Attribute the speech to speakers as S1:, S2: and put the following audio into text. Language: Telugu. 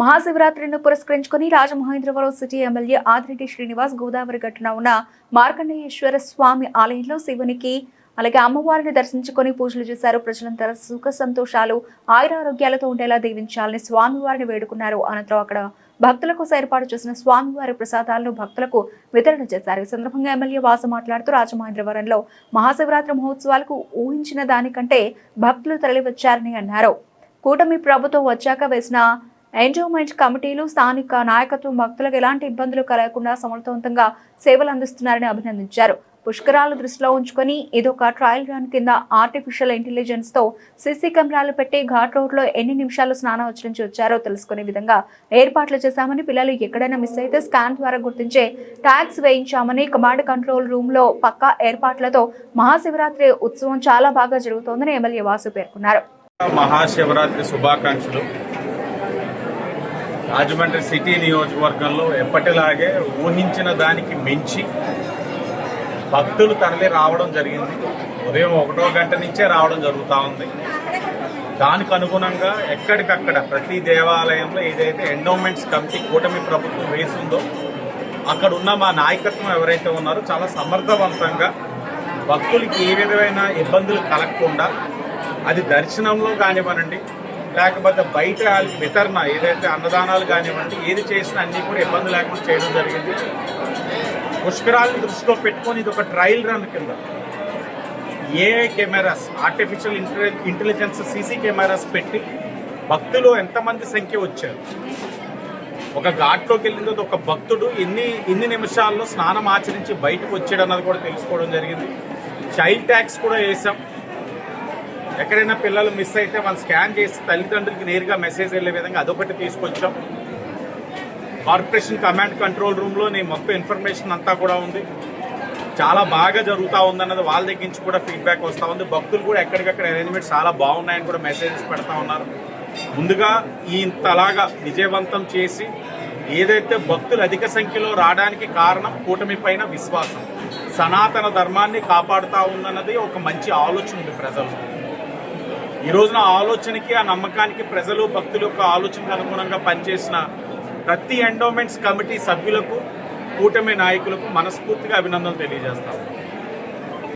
S1: మహాశివరాత్రిని పురస్కరించుకుని రాజమహేంద్రవరం సిటీ ఎమ్మెల్యే ఆదిరెడ్డి శ్రీనివాస్ గోదావరి గట్టున ఉన్న మార్కండేయేశ్వర స్వామి ఆలయంలో శివునికి అలాగే అమ్మవారిని దర్శించుకొని పూజలు చేశారు. ప్రజలంతా సుఖ సంతోషాలు ఆయురారోగ్యాలతో ఉండేలా దీవించాలని స్వామివారిని వేడుకున్నారు. అనంతరం అక్కడ భక్తుల కోసం ఏర్పాటు చేసిన స్వామివారి ప్రసాదాలను భక్తులకు వితరణ చేశారు. ఈ సందర్భంగా ఎమ్మెల్యే వాసు మాట్లాడుతూ రాజమహేంద్రవరంలో మహాశివరాత్రి మహోత్సవాలకు ఊహించిన దానికంటే భక్తులు తరలివచ్చారని అన్నారు. కూటమి ప్రభుత్వం వచ్చాక వేసిన ఎంజాయ్మెంట్ కమిటీలు స్థానిక నాయకత్వం భక్తులకు ఎలాంటి ఇబ్బందులు కలగకుండా సమర్థవంతంగా సేవలు అందిస్తున్నారని అభినందించారు. పుష్కరాలు దృష్టిలో ఉంచుకొని ఇదొక ట్రయల్ రన్ కింద ఆర్టిఫిషియల్ ఇంటెలిజెన్స్తో సీసీ కెమెరాలు పెట్టి ఘాట్ రోడ్లో ఎన్ని నిమిషాలు స్నానం ఆచరించి వచ్చారో తెలుసుకునే విధంగా ఏర్పాట్లు చేశామని పిల్లలు ఎక్కడైనా మిస్ అయితే స్కాన్ ద్వారా గుర్తించే ట్యాగ్స్ వేయించామని కమాండ్ కంట్రోల్ రూమ్లో పక్కా ఏర్పాట్లతో మహాశివరాత్రి ఉత్సవం చాలా బాగా జరుగుతోందని ఎమ్మెల్యే వాసు పేర్కొన్నారు.
S2: మహాశివరాత్రి శుభాకాంక్షలు. రాజమండ్రి సిటీ నియోజకవర్గంలో ఎప్పటిలాగే ఊహించిన దానికి మించి భక్తులు తరలి రావడం జరిగింది. ఉదయం ఒకటో గంట నుంచే రావడం జరుగుతూ ఉంది. దానికి అనుగుణంగా ఎక్కడికక్కడ ప్రతి దేవాలయంలో ఏదైతే ఎండోమెంట్స్ కమిటీ కూటమి ప్రభుత్వం వేసిందో అక్కడ ఉన్న మా నాయకత్వం ఎవరైతే ఉన్నారో చాలా సమర్థవంతంగా భక్తులకి ఏ విధమైన ఇబ్బందులు కలగకుండా అది దర్శనంలో కానివ్వనండి లేకపోతే బయట వితరణ ఏదైతే అన్నదానాలు కానివ్వండి ఏది చేసినా అన్నీ కూడా ఇబ్బంది లేకుండా చేయడం జరిగింది. పుష్కరాలను దృష్టిలో పెట్టుకొని ఇది ఒక ట్రయల్ రన్ కింద. AI cameras artificial intelligence CC cameras పెట్టి భక్తులు ఎంతమంది సంఖ్య వచ్చారు? ఒక ఘాట్లోకి వెళ్ళిన ఒక భక్తుడు ఎన్ని ఎన్ని నిమిషాల్లో స్నానం ఆచరించి బయటకు వచ్చాడు అన్నది కూడా తెలుసుకోవడం జరిగింది. చైల్డ్ ట్యాక్స్ కూడా వేసాం ఎక్కడైనా పిల్లలు మిస్ అయితే వాళ్ళు స్కాన్ చేసి తల్లిదండ్రులకి నేరుగా మెసేజ్ వెళ్ళే విధంగా అదొకటి తీసుకొచ్చాం. కార్పొరేషన్ కమాండ్ కంట్రోల్ రూమ్లో నేను మొత్తం ఇన్ఫర్మేషన్ అంతా కూడా ఉంది. చాలా బాగా జరుగుతూ ఉందన్నది వాళ్ళ దగ్గర నుంచి కూడా ఫీడ్బ్యాక్ వస్తూ ఉంది. భక్తులు కూడా ఎక్కడికక్కడ అరేంజ్మెంట్స్ చాలా బాగున్నాయని కూడా మెసేజెస్ పెడతా ఉన్నారు. ముందుగా ఇంతలాగా విజయవంతం చేసి ఏదైతే భక్తులు అధిక సంఖ్యలో రావడానికి కారణం కూటమి పైన విశ్వాసం. సనాతన ధర్మాన్ని కాపాడుతూ ఉందన్నది ఒక మంచి ఆలోచన ఉంది ప్రజలు ఈ రోజున ఆలోచనకి ఆ నమ్మకానికి ప్రజలు భక్తుల యొక్క ఆలోచనకు అనుగుణంగా పనిచేసిన ప్రతి ఎండోమెంట్స్ కమిటీ సభ్యులకు కూటమి నాయకులకు మనస్ఫూర్తిగా అభినందనలు తెలియజేస్తాము.